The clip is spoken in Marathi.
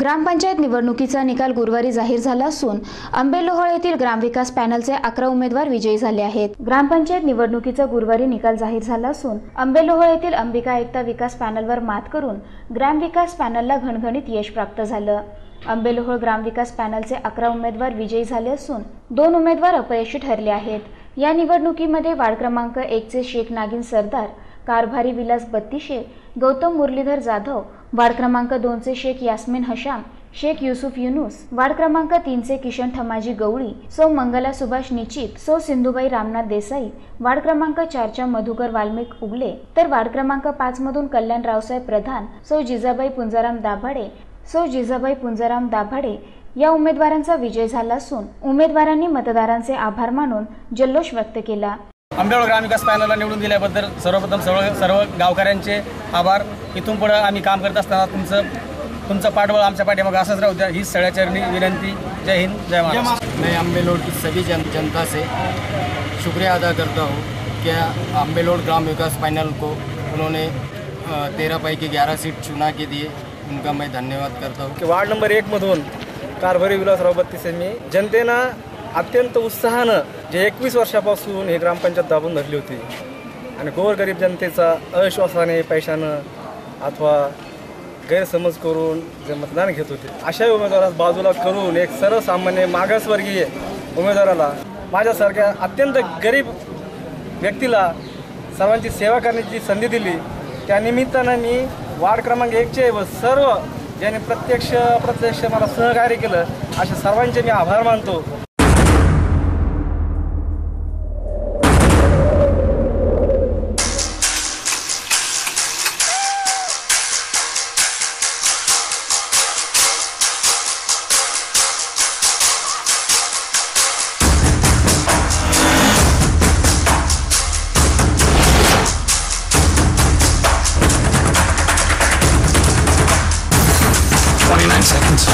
ग्रामपंचायत निवडणुकीचा निकाल गुरुवारी जाहीर झाला असून आंबेलोहळ येथील ग्रामविकास पॅनलचे अकरा उमेदवार विजयी झाले आहेत. ग्रामपंचायत निवडणुकीचा गुरुवारी निकाल जाहीर झाला असून आंबेलोहळ येथील अंबिका एकता विकास पॅनलवर मात करून ग्रामविकास पॅनलला घणघणीत यश प्राप्त झालं. आंबेलोहळ ग्रामविकास पॅनलचे अकरा उमेदवार विजयी झाले असून दोन उमेदवार अपयशी ठरले आहेत. या निवडणुकीमध्ये वार्ड क्रमांक एकचे शेख नागिन सरदार कारभारी विलास बत्तीशे गौतम मुरलीधर जाधव वार्ड क्रमांक दोनचे शेख यास्मिन हशाम शेख युसुफ युनुस वार्ड क्रमांक तीनचे किशन ठमाजी गवळी सौ मंगला सुभाष निचित सौ सिंधुबाई रामनाथ देसाई वार्ड क्रमांक चारच्या मधुकर वाल्मिक उगले तर वार्ड क्रमांक पाच मधून कल्याण रावसाहेब प्रधान सौ जिजाबाई पुंजाराम दाभाडे सौ जिजाबाई पुंजाराम दाभाडे या उमेदवारांचा विजय झाला असून उमेदवारांनी मतदारांचे आभार मानून जल्लोष व्यक्त केला. आंबेवळ ग्रामविकास पॅनलला निवडून दिल्याबद्दल सर्वप्रथम सर्व सर्व गावकऱ्यांचे आभार. इथून पुढं आम्ही काम करत असताना तुमचं तुमचं पाठबळ आमच्या पाठीमागं असंच राहू द्या. ही सगळ्याचरणी विनंती. जय हिंद जय महाराष्ट्र. मैं अम्बेलोड की सभी जन जनता से शुक्रिया अदा करता हूँ कि अम्बेलोड ग्राम विकास पैनल को उन्होंने तेरह पैकी ग्यारह सीट चुना के दिए। उनका मैं धन्यवाद करता हूँ। की वार्ड नंबर एकमधून कारभारी विलासराव बत्तीस मी जनतेनं अत्यंत उत्साहानं जे एकवीस वर्षापासून ही ग्रामपंचायत दाबून धरली होती. आणि गोरगरीब जनतेचा अविश्वासाने पैशानं अथवा गैरसमज करून जे मतदान घेत होते. अशा उमेदवारास बाजूला करून एक सर्वसामान्य मागासवर्गीय उमेदवाराला माझ्यासारख्या अत्यंत गरीब व्यक्तीला सर्वांची सेवा करण्याची संधी दिली त्यानिमित्तानं मी वार्ड क्रमांक एकचे व सर्व ज्यांनी प्रत्यक्ष अप्रत्यक्ष मला सहकार्य केलं अशा सर्वांचे मी आभार मानतो. 29 seconds.